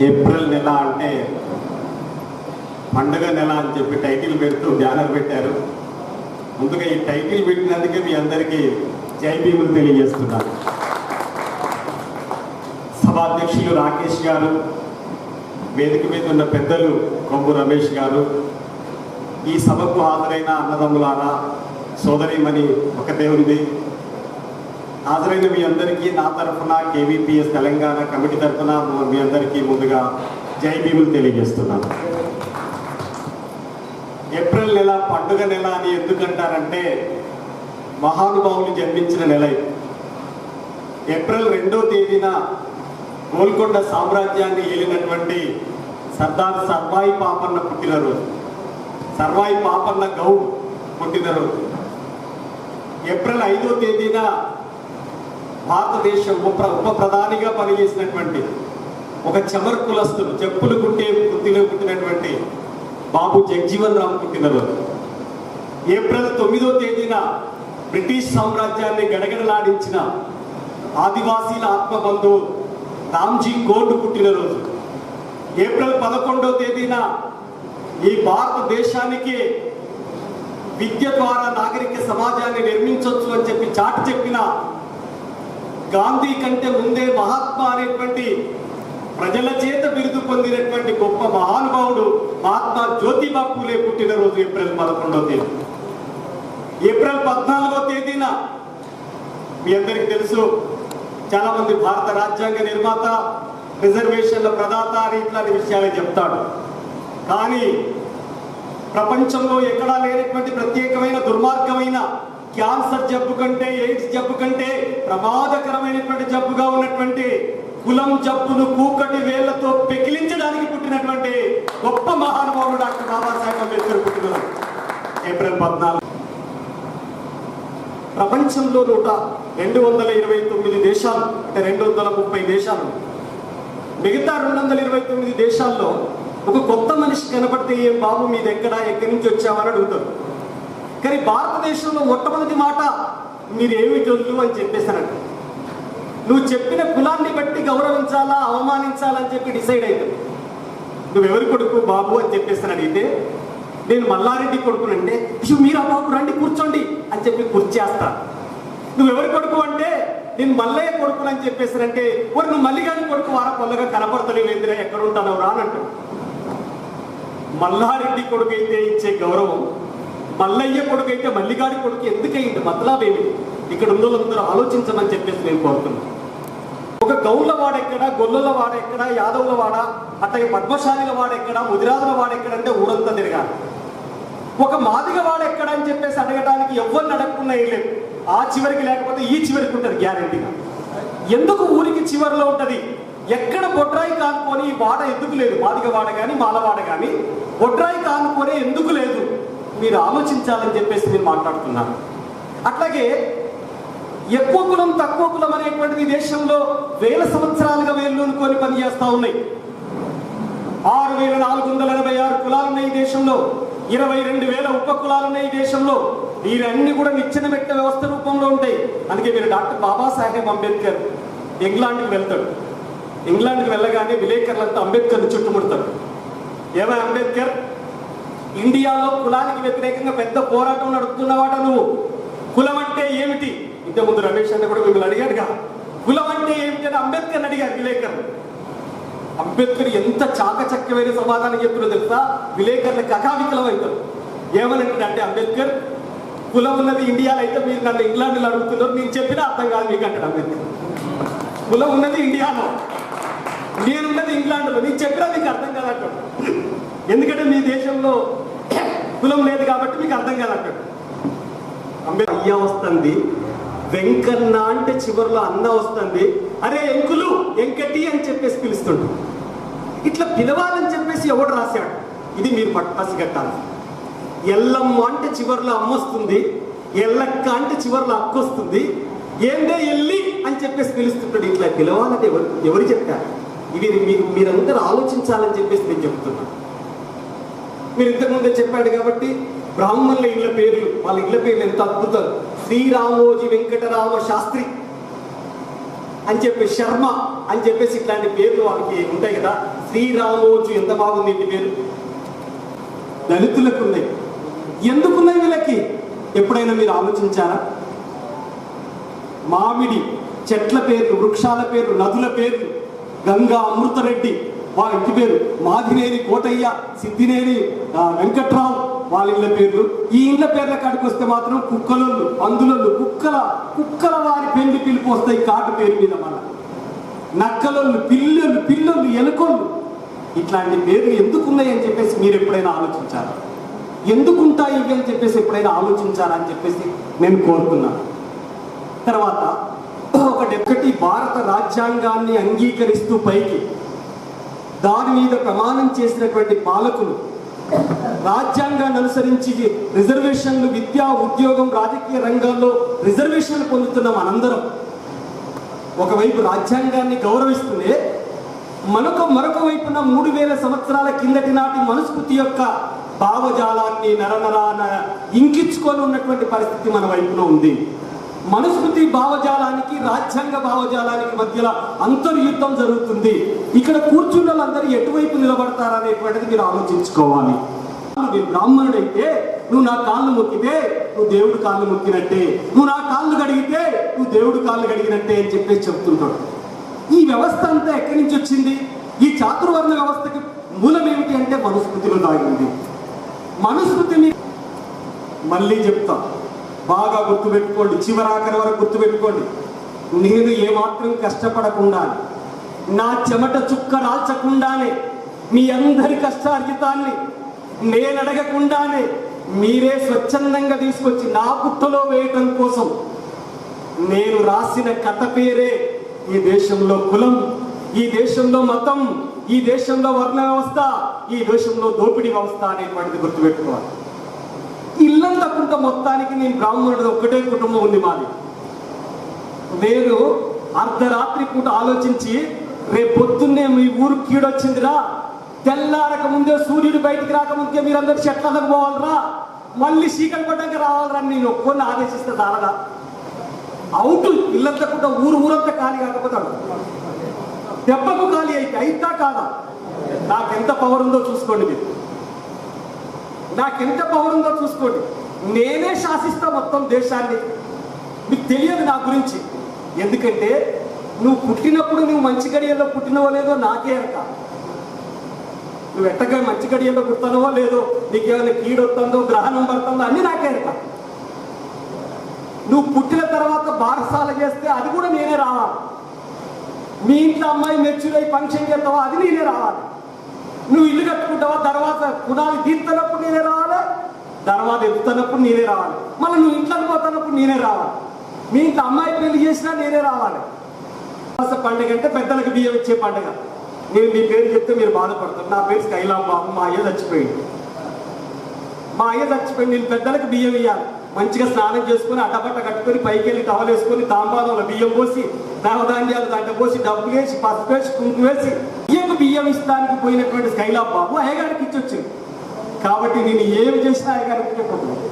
April నెల అంటే పండుగ నెల అని చెప్పి టైటిల్ పెడుతూ బ్యానర్ పెట్టారు. ముందుగా ఈ టైటిల్ పెట్టినందుకే మీ అందరికీ జై భీములు తెలియజేస్తున్నాను. సభాధ్యక్షులు రాకేష్ గారు వేదిక మీద ఉన్న పెద్దలు కొంగు రమేష్ గారు ఈ సభకు హాజరైన అన్నదమ్ములారా సోదరిమణి ఒక దేవుడిది హాజరైన మీ అందరికీ నా తరఫున కేవీపీఎస్ తెలంగాణ కమిటీ తరఫున మీ అందరికీ ముందుగా జై భీములు తెలియజేస్తున్నాను. ఏప్రిల్ నెల పండుగ నెల అని ఎందుకంటారంటే మహానుభావులు జన్మించిన నెల ఏప్రిల్ రెండో తేదీన గోల్కొండ సామ్రాజ్యాన్ని ఏలినటువంటి సర్దార్ సర్వాయి పాపన్న పుట్టినరోజు. సర్వాయి పాపన్న గౌడ్ పుట్టినరోజు. ఏప్రిల్ ఐదో తేదీన భారతదేశ ఉప ఉప ప్రధానిగా పనిచేసినటువంటి ఒక చమర్ కులస్తులు చెప్పులు కుట్టే వృత్తిలో పుట్టినటువంటి బాబు జగ్జీవన్ రామ్ పుట్టినరోజు. ఏప్రిల్ తొమ్మిదో తేదీన బ్రిటిష్ సామ్రాజ్యాన్ని గడగడలాడించిన ఆదివాసీల ఆత్మబంధువు రామ్జీ గోండ్ పుట్టినరోజు. ఏప్రిల్ పదకొండో తేదీన ఈ భారతదేశానికి విద్య ద్వారా నాగరిక సమాజాన్ని నిర్మించవచ్చు అని చెప్పి చాటి చెప్పిన గాంధీ కంటే ముందే మహాత్మా అనేటువంటి ప్రజల చేత బిరుదు పొందినటువంటి గొప్ప మహానుభావుడు మహాత్మా జ్యోతిబా పూలే పుట్టినరోజు ఏప్రిల్ పదకొండవ తేదీ. ఏప్రిల్ పద్నాలుగో తేదీన మీ అందరికీ తెలుసు చాలా మంది భారత రాజ్యాంగ నిర్మాత రిజర్వేషన్ల ప్రదాత అని ఇట్లాంటి విషయాలు చెప్తాడు. కానీ ప్రపంచంలో ఎక్కడా లేనటువంటి ప్రత్యేకమైన దుర్మార్గమైన క్యాన్సర్ జబ్బు కంటే ఎయిడ్స్ జబ్బు కంటే ప్రమాదకరమైనటువంటి జబ్బుగా ఉన్నటువంటి కులం జబ్బును కూకటి వేళ్ళతో పెకిలించడానికి పుట్టినటువంటి గొప్ప మహానుభావుడు డాక్టర్ బాబాసాహెబ్ అంబేద్కర్ పుట్టిన ఏప్రిల్ పద్నాలుగు. ప్రపంచంలో నూట రెండు వందల ఇరవై తొమ్మిది దేశాలు అంటే రెండు వందల ముప్పై దేశాలు మిగతా రెండు వందల ఇరవై తొమ్మిది దేశాల్లో ఒక కొత్త మనిషి కనపడితే ఏం బాబు మీది ఎక్కడా ఎక్కడి నుంచి వచ్చామని అడుగుతారు. కానీ భారతదేశంలో మొట్టమొదటి మాట మీరేమి జల్లు అని చెప్పేశానంట నువ్వు చెప్పిన కులాన్ని బట్టి గౌరవించాలా అవమానించాలని చెప్పి డిసైడ్ అవుతుంది నువ్వెవరి కొడుకు బాబు అని చెప్పేసి అడిగితే నేను మల్లారెడ్డి కొడుకునంటే మీరు ఆ బాబు రండి కూర్చోండి అని చెప్పి కూర్చేస్తా. నువ్వెవరి కొడుకు అంటే నేను మల్లయ్య కొడుకుని అని చెప్పేసానంటే మరి నువ్వు మల్లిగాని కొడుకు వారా పొల్లగా కనపడతలేవు ఏందిరా ఎక్కడ ఉంటానో రానంటు మల్లారెడ్డి కొడుకు అయితే ఇచ్చే గౌరవం? మల్లయ్య కొడుకు అయితే మల్లిగాడి కొడుకు ఎందుకయింది మతలాబేమి ఇక్కడ ఉన్న వాళ్ళందరూ ఆలోచించమని చెప్పేసి నేను కోరుతున్నాను. ఒక గౌళ్ళ వాడెక్కడ గొల్లల వాడెక్కడ యాదవుల వాడ అట్లాగే పద్మశాలిల వాడెక్కడ ముదిరాజుల వాడెక్కడ అంటే ఊరంతా తిరగాలి. ఒక మాదిగ వాడెక్కడ అని చెప్పేసి అడగడానికి ఎవరిని అడగకుండా లేదు. ఆ చివరికి లేకపోతే ఈ చివరికి ఉంటుంది గ్యారంటీగా ఎందుకు ఊరికి చివరిలో ఉంటుంది? ఎక్కడ బొడ్రాయి కానుకొని ఈ వాడ ఎందుకు లేదు? మాదిగ వాడ కానీ మాలవాడ కానీ బొడ్రాయి కానుకొని ఎందుకు లేదు? మీరు ఆలోచించాలని చెప్పేసి నేను మాట్లాడుతున్నాను. అట్లాగే ఎక్కువ కులం తక్కువ కులం అనేటువంటిది దేశంలో వేల సంవత్సరాలుగా వేళ్ళూనుకొని పనిచేస్తూ ఉన్నాయి. ఆరు వేల నాలుగు వందల ఎనభై ఆరు కులాలు ఉన్నాయి ఈ దేశంలో. ఇరవై రెండు వేల ఉప కులాలు ఉన్నాయి ఈ దేశంలో. వీరన్నీ కూడా నిచ్చెన పెట్ట వ్యవస్థ రూపంలో ఉంటాయి. అందుకే మీరు డాక్టర్ బాబాసాహెబ్ అంబేద్కర్ ఇంగ్లాండ్కి వెళ్తాడు. ఇంగ్లాండ్కి వెళ్ళగానే విలేకరులంతా అంబేద్కర్ని చుట్టుముడతారు. ఏమై అంబేద్కర్? ఇండియాలో కులానికి వ్యతిరేకంగా పెద్ద పోరాటం నడుపుతున్నవాట నువ్వు. కులం అంటే ఏమిటి? ఇంతకుముందు రమేష్ అన్న కూడా మిమ్మల్ని అడిగాడుగా. కులం అంటే ఏమిటి అని అంబేద్కర్ అడిగారు విలేకరులు. అంబేద్కర్ ఎంత చాకచక్యమైన సమాధానం చెప్తున్నా తెలుసా? విలేకరులకు కథావికలం అవుతారు ఏమనంటాడు అంటే అంబేద్కర్ కులం ఉన్నది ఇండియాలో అయితే మీరు నన్ను ఇంగ్లాండ్లో అడుగుతున్నారు. నేను చెప్పినా అర్థం కాదు మీకు అంటాడు అంబేద్కర్. కులం ఉన్నది ఇండియాలో. నేనున్నది ఇంగ్లాండ్లో. నేను చెప్పినా మీకు అర్థం కాదంటాడు ఎందుకంటే మీ దేశంలో కులం లేదు కాబట్టి మీకు అర్థం కాదంటాడు అంబేద్కర్ అయ్య వస్తుంది వెంకన్న అంటే చివరిలో అన్న వస్తుంది. అరే ఎంకులు ఎంకటి అని చెప్పేసి పిలుస్తుండు ఇట్లా పిలవాలని చెప్పేసి ఎవడు రాశాడు? ఇది మీరు పసిగట్టాలి కట్టాలి ఎల్లమ్మ అంటే చివరిలో అమ్మ వస్తుంది ఎల్లక్క అంటే చివరిలో అక్క వస్తుంది. ఏందే ఎల్లి అని చెప్పేసి పిలుస్తుంటాడు. ఇట్లా పిలవాలని ఎవరు ఎవరు చెప్పారు? ఇవి మీరు మీరందరూ ఆలోచించాలని చెప్పేసి నేను చెప్తున్నాను. మీరు ఇంతకుముందే చెప్పాడు కాబట్టి బ్రాహ్మణుల ఇళ్ళ పేర్లు వాళ్ళ ఇళ్ళ పేర్లు ఎంత అద్భుతం శ్రీరామోజీ వెంకటరామ శాస్త్రి అని చెప్పి శర్మ అని చెప్పేసి ఇట్లాంటి పేర్లు వాళ్ళకి ఉంటాయి కదా. శ్రీరామోజు ఎంత బాగుంది ఇంటి పేరు? దళితులకు ఉన్నాయి ఎందుకున్నాయి వీళ్ళకి? ఎప్పుడైనా మీరు ఆలోచించారా? మామిడి చెట్ల పేర్లు వృక్షాల పేర్లు నదుల పేర్లు గంగా అమృతరెడ్డి వాళ్ళ ఇంటి పేరు మాదినేని కోటయ్య సిద్ధినేని వెంకట్రావు వాళ్ళ ఇళ్ళ పేర్లు. ఈ ఇళ్ళ పేర్ల కాడికి వస్తే మాత్రం కుక్కలోళ్ళు పందులొల్లు కుక్కల కుక్కల వారి పెళ్ళి పిలుపు వస్తాయి కాటు పేరు మీద మన నక్కలొల్లు పిల్లలు పిల్లలు ఎలుకలు ఇట్లాంటి పేర్లు ఎందుకున్నాయి అని చెప్పేసి మీరు ఎప్పుడైనా ఆలోచించారా? ఎందుకుంటాయి ఇవి అని చెప్పేసి ఎప్పుడైనా ఆలోచించారా అని చెప్పేసి నేను కోరుతున్నాను తర్వాత ఒకటి ఒకటి భారత రాజ్యాంగాన్ని అంగీకరిస్తూ పైకి దాని మీద ప్రమాణం చేసినటువంటి పాలకులు రాజ్యాంగాన్ని అనుసరించి రిజర్వేషన్లు విద్యా ఉద్యోగం రాజకీయ రంగాల్లో రిజర్వేషన్లు పొందుతున్న మనందరం. ఒకవైపు రాజ్యాంగాన్ని గౌరవిస్తుందే మనకు మరొక వైపున మూడు వేల సంవత్సరాల కిందటి నాటి మనుస్మృతి యొక్క భావజాలాన్ని నరనరాన ఇంకించుకొని ఉన్నటువంటి పరిస్థితి మన వైపున ఉంది. మనుస్మృతి భావజాలానికి రాజ్యాంగ భావజాలానికి మధ్యలో అంతర్యుద్ధం జరుగుతుంది. ఇక్కడ కూర్చున్న వాళ్ళందరూ ఎటువైపు నిలబడతారనేటువంటిది మీరు ఆలోచించుకోవాలి. నువ్వు బ్రాహ్మణుడైతే నువ్వు నా కాళ్ళు మొక్కితే నువ్వు దేవుడు కాళ్ళు మొక్కినట్టే. నువ్వు నా కాళ్ళు కడిగితే నువ్వు దేవుడు కాళ్ళు కడిగినట్టే అని చెప్పేసి చెప్తుంటాడు. ఈ వ్యవస్థ అంతా ఎక్కడి నుంచి వచ్చింది? ఈ చాతుర్వర్ణ వ్యవస్థకి మూలం ఏమిటి అంటే మనుస్మృతిలో దాగింది మనుస్మృతిని మళ్ళీ చెప్తాను బాగా గుర్తుపెట్టుకోండి. చివరాఖరి వరకు గుర్తుపెట్టుకోండి. నేను ఏమాత్రం కష్టపడకుండా నా చెమట చుక్క రాల్చకుండానే మీ అందరి కష్టార్జితాన్ని నేను అడగకుండానే మీరే స్వచ్ఛందంగా తీసుకొచ్చి నా పుట్టలో వేయటం కోసం నేను రాసిన కథ పేరే ఈ దేశంలో కులం ఈ దేశంలో మతం ఈ దేశంలో వర్ణ వ్యవస్థ ఈ దేశంలో దోపిడీ వ్యవస్థ అనేటువంటిది గుర్తుపెట్టుకోవాలి. ఇల్లంతకుంట మొత్తానికి నేను బ్రాహ్మణుడు ఒక్కటే కుటుంబం ఉంది మాది. నేను అర్ధరాత్రి పూట ఆలోచించి రేపు పొద్దున్నే మీ ఊరు కీడొచ్చిందిరా. తెల్లారక ముందే సూర్యుడు బయటికి రాకముందే మీరందరూ చెట్లకు పోవాలరా. మళ్ళీ చీకటి పడ్డాక రావాలరా నేను ఒక్కొని ఆదేశిస్తే చాలదా? అవుట్ ఇల్లంతకుంట ఊరు ఊరంతా ఖాళీ కాకపోతాడు దెబ్బకు ఖాళీ అయితే అయితా కాదా? నాకెంత పవర్ ఉందో చూసుకోండి మీరు. నాకెంత పౌరుందో చూసుకోండి. నేనే శాసిస్తా మొత్తం దేశాన్ని. మీకు తెలియదు నా గురించి. ఎందుకంటే నువ్వు పుట్టినప్పుడు నువ్వు మంచి గడియల్లో పుట్టినవో లేదో నాకే అంట నువ్వు ఎట్టగా మంచి గడియల్లో పుట్టానవో లేదో నీకేమైనా కీడొస్తుందో గ్రహణం పడుతుందో అన్నీ నాకే అంట నువ్వు పుట్టిన తర్వాత బారసాల చేస్తే అది కూడా నేనే రావాలి. మీ ఇంట్లో అమ్మాయి మెచ్యూర్ అయి ఫంక్షన్ చేస్తావా అది నేనే రావాలి. నువ్వు ఇల్లు కట్టుకుంటావా? తర్వాత కుదాలు తీర్తనప్పుడు నేనే రావాలి. తర్వాత ఎత్తుతున్నప్పుడు నేనే రావాలి. మళ్ళీ నువ్వు ఇంట్లోకి పోతున్నప్పుడు నేనే రావాలి. మీ ఇంత అమ్మాయి పెళ్ళి చేసినా నేనే రావాలి. పండుగ అంటే పెద్దలకు బియ్యం ఇచ్చే పండుగ. నేను మీ పేరు చెప్తే మీరు బాధపడతారు. నా పేరు స్కైలాం బాబు. మా అయ్య చచ్చిపోయింది మా అయ్య చచ్చిపోయింది నేను పెద్దలకు బియ్యం ఇవ్వాలి మంచిగా స్నానం చేసుకుని అట్టబట్ట కట్టుకొని పైకి వెళ్ళి టవల్ వేసుకొని తాంబాలంలో బియ్యం పోసి నవధాన్యాలు దాంట్లో పోసి డబ్బు వేసి పసుపు వేసి కుంకు వేసి బియ్యకు బియ్యం ఇస్తానికి పోయినటువంటి స్కైలాబ్ బాబు అయ్యగారికి ఇచ్చొచ్చింది. కాబట్టి నేను ఏమి చేసినా అయ్యగారికి ఇచ్చకపోతున్నాను